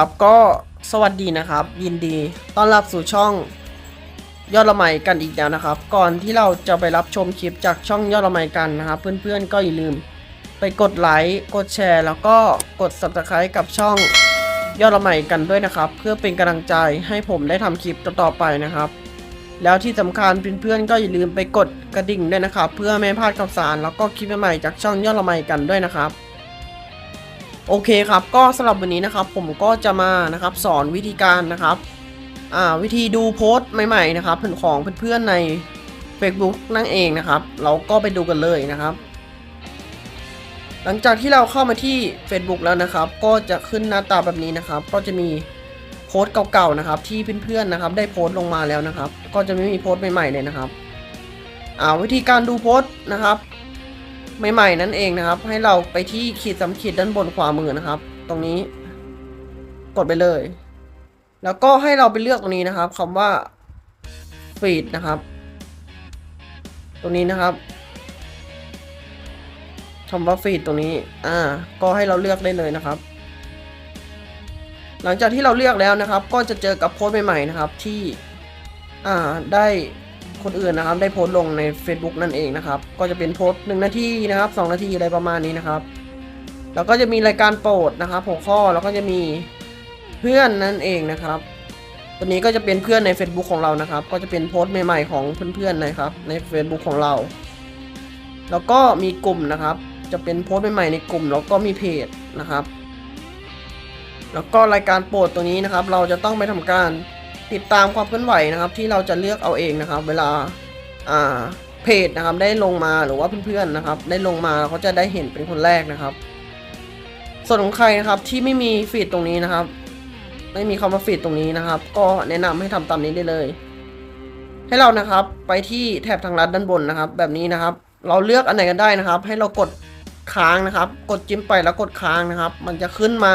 ครับก็สวัสดีนะครับ ยินดีต้อนรับสู่ช่องยอดละไมกันอีกแล้วนะครับ ก่อนที่เราจะไปรับชมคลิปจากช่องยอดละไมกันนะครับ เพื่อนๆก็อย่าลืม ไปกดไลค์กดแชร์ แล้วก็กด subscribe กับช่องยอดละไมกันด้วยนะครับ เพื่อเป็นกำลังใจให้ผมได้ทำคลิปต่อๆไปนะครับ แล้วที่สำคัญเพื่อนๆก็อย่าลืมไปกดกระดิ่งด้วยนะครับ เพื่อไม่พลาดข่าวสารแล้วก็คลิปใหม่ๆจากช่องยอดละไมกันด้วยนะครับ โอเคครับก็สำหรับวันนี้นะครับผมก็จะมานะครับสอนวิธีการนะครับวิธีดูโพสต์ใหม่ๆนะครับของเพื่อนๆใน Facebook นั่นเองนะครับ เราก็ไปดูกันเลยนะครับ หลังจากที่เราเข้ามาที่ Facebook แล้วนะครับ ก็จะขึ้นหน้าตาแบบนี้นะครับ ก็จะมีโพสต์เก่าๆนะครับ ที่เพื่อนๆนะครับ ได้โพสต์ลงมาแล้วนะครับ ก็จะไม่มีโพสต์ใหม่ๆเลยนะครับวิธีการดูโพสต์นะครับ ใหม่ๆนั่นเองนะครับ ให้เราไปที่ขีดสามขีดด้านบนขวามือนะครับ ตรงนี้กดไปเลย แล้วก็ให้เราไปเลือกตรงนี้นะครับคำว่าฟีดนะครับ ตรงนี้นะครับคำว่าฟีดตรงนี้ อ่า ก็ให้เราเลือกได้เลยนะครับ หลังจากที่เราเลือกแล้วนะครับ ก็จะเจอกับโพสต์ใหม่ๆนะครับที่ อ่า ได้ คนอื่นนะครับได้โพสต์ลงใน Facebook นั่นเองนะครับ ก็จะเป็นโพสต์หนึ่งนาทีนะครับสองนาทีอะไรประมาณนี้นะครับ แล้วก็จะมีรายการโปรดนะครับหัวข้อแล้วก็จะมีเพื่อนนั่นเองนะครับตัวนี้ก็จะเป็นเพื่อนใน Facebook ของเรานะครับ ก็จะเป็นโพสต์ใหม่ๆของเพื่อนๆนะครับ ใน Facebook ของเรา แล้วก็มีกลุ่มนะครับ จะเป็นโพสต์ใหม่ๆในกลุ่ม แล้วก็มีเพจนะครับ แล้วก็รายการโปรดตัวนี้นะครับ เราจะต้องไปทำการ ติดตามความเคลื่อนไหวนะครับ ที่เราจะเลือกเอาเองนะครับ เวลาอ่าเพจนะครับ ได้ลงมาหรือว่าเพื่อนๆนะครับ ได้ลงมาเขาจะได้เห็นเป็นคนแรกนะครับ ส่วนของใครนะครับที่ไม่มีฟีดตรงนี้นะครับ ไม่มีคำว่าฟีดตรงนี้นะครับ ก็แนะนำให้ทำตามนี้ได้เลย ให้เรานะครับไปที่แถบทางลัดด้านบนนะครับ แบบนี้นะครับ เราเลือกอันไหนกันได้นะครับ ให้เรากดค้างนะครับ กดจิ้มไปแล้วกดค้างนะครับ มันจะขึ้นมา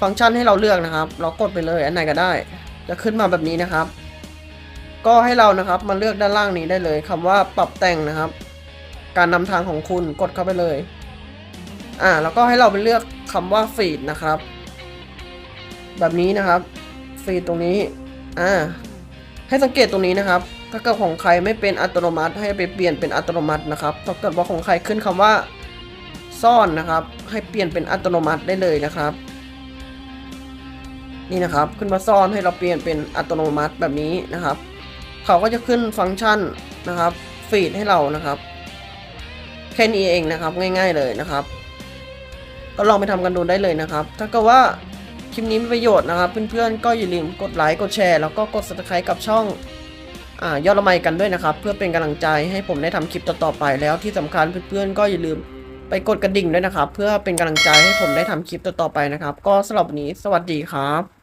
ฟังก์ชันให้เราเลือกนะครับ เรากดไปเลยอันไหนก็ได้ จะขึ้นมาแบบนี้นะครับ ก็ให้เรานะครับมาเลือกด้านล่างนี้ได้เลยคำว่าปรับแต่งนะครับ การนำทางของคุณกดเข้าไปเลย อ่า แล้วก็ให้เราไปเลือกคำว่าฟีดนะครับ แบบนี้นะครับฟีดตรงนี้อ่าให้สังเกตตรงนี้นะครับ ถ้าเกิดของใครไม่เป็นอัตโนมัติ ให้ไปเปลี่ยนเป็นอัตโนมัตินะครับ ถ้าเกิดว่าของใครขึ้นคำว่าซ่อนนะครับ ให้เปลี่ยนเป็นอัตโนมัติได้เลยนะครับ นี่นะครับขึ้นมาซ่อนให้เราเปลี่ยนเป็นอัตโนมัติแบบนี้นะครับ เขาก็จะขึ้นฟังก์ชันนะครับฟีดให้เรานะครับแค่นี้เองนะครับง่าย ๆเลยนะครับ ก็ลองไปทำกันดูได้เลยนะครับ ถ้าเกิดว่าคลิปนี้มีประโยชน์นะครับ เพื่อนๆก็อย่าลืมกดไลค์กดแชร์แล้วก็กด subscribe กับช่องอยอดละไมกันด้วยนะครับ เพื่อเป็นกำลังใจให้ผมได้ทำคลิปต่อๆไปแล้วที่สำคัญเพื่อนๆก็อย่าลืมไปกดกระดิ่งด้วยนะครับ เพื่อเป็นกำลังใจให้ผมได้ทำคลิปต่อๆไปนะครับ ก็สำหรับวันนี้สวัสดีครับ